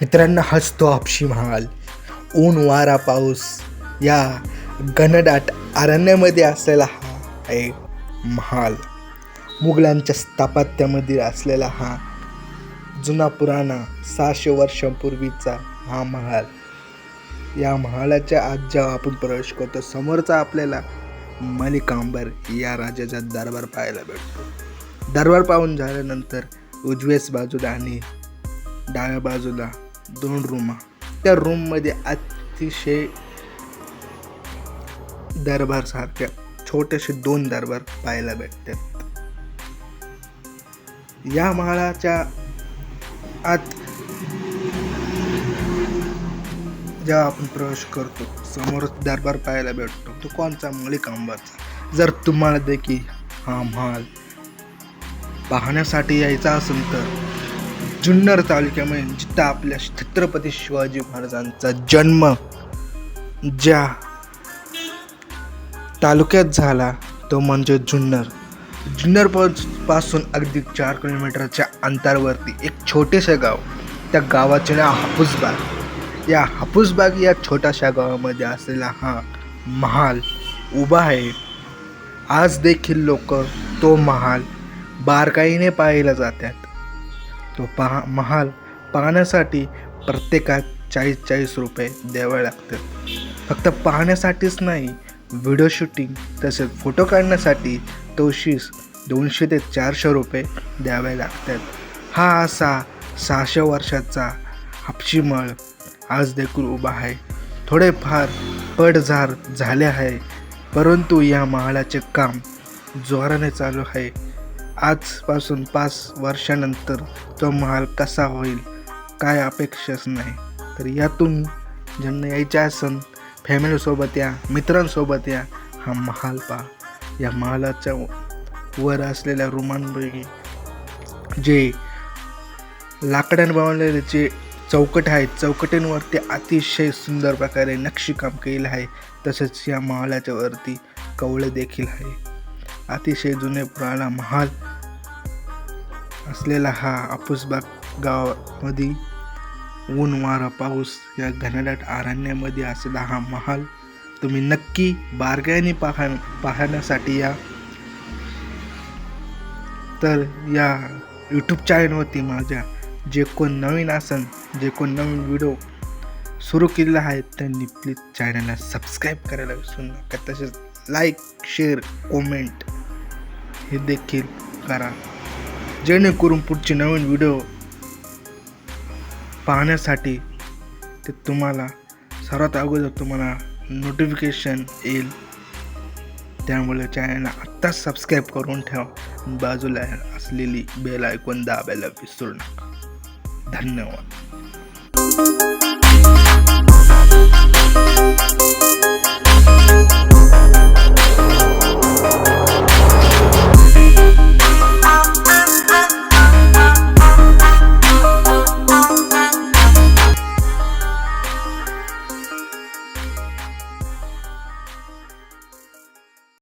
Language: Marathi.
मित्रांनो हसतो आपशी महाल. ऊन वारा पाऊस या घनदाट अरण्यामध्ये असलेला हा आहे महाल. मुघलांच्या स्थापत्यामध्ये असलेला हा जुना पुराणा सहाशे वर्षांपूर्वीचा हा महाल. या महालाच्या आज जेव्हा आपण प्रवेश करतो समोरचा आपल्याला मलिकांबर या राजाचा दरबार पाहायला भेटतो. दरबार पाहून झाल्यानंतर उजव्याच बाजूला आणि डाव्या बाजूला दोन रूमा त्या रूममध्ये अतिशय दरबारसारख्या छोटेसे दोन दरबार पाहायला भेटतात. या माळाच्या आत जेव्हा आपण प्रवेश करतो समोर दरबार पाहायला भेटतो तो कोणचा मलिक अंबाचा जर तुम्हाला देखील हा महाल पाहण्यासाठी यायचा असेल तर जुन्नर तालुक्यामध्ये जिथं आपल्या छत्रपती शिवाजी महाराजांचा जन्म ज्या तालुक्यात झाला तो म्हणजे जुन्नर. जुन्नरपासून अगदी चार किलोमीटरच्या अंतरावरती एक छोटेसे गाव त्या गावाचे नाव हापूसबाग. या हापूसबाग या छोट्याशा गावामध्ये असलेला हा महाल उभा आहे. आज देखील लोक तो महाल बारकाईने पाहायला जातात. तो पहा महाल पाहण्यासाठी प्रत्येकात चाळीस चाळीस रुपये द्यावे लागतात फक्त पाहण्यासाठीच नाही व्हिडिओ शूटिंग तसेच फोटो काढण्यासाठी तवशीस दोनशे ते चारशे रुपये द्यावे लागतात हा असा सहाशे वर्षाचा हापशीमळ आज देखील उभा आहे. थोडेफार पडझार झाले आहे परंतु या महालाचे काम जोराने चालू आहे. आजपासून पाच वर्षानंतर तो महाल कसा होईल काय अपेक्षाच नाही. तर यातून ज्यांना यायच्या असन फॅमिलीसोबत या मित्रांसोबत या हा महाल पहा. या महालाच्या वर असलेल्या रुमांपैकी जे लाकडाने बनवलेले जे चौकट आहेत चौकटींवरती अतिशय सुंदर प्रकारे नक्षीकाम केलेलं आहे. तसेच या महालाच्या वरती कवळे देखील आहे. अतिशय जुने पुराणा महाल असलेला हा आपुसबाग गावामध्ये ऊन वारा पाऊस या घनदाट अरण्यामध्ये असलेला हा महाल तुम्ही नक्की बारकाईने पाहा पाहण्यासाठी या. तर या यूट्यूब चॅनलवरती माझ्या जे कोण नवीन असन जे कोण नवीन व्हिडिओ सुरू केलेला आहे त्यांनी प्लीज चॅनलला सबस्क्राईब करायला विसरू नका. तसेच लाईक शेअर कॉमेंट हे देखील करा. जेणेकरून पुढचे नवीन व्हिडिओ पाहण्यासाठी ते तुम्हाला सर्वात अगोदर तुम्हाला नोटिफिकेशन येईल. त्यामुळे चॅनलला आत्ताच सबस्क्राईब करून ठेवा. बाजूला असलेली बेल ऐकून दाबायला विसरू नका. धन्यवाद.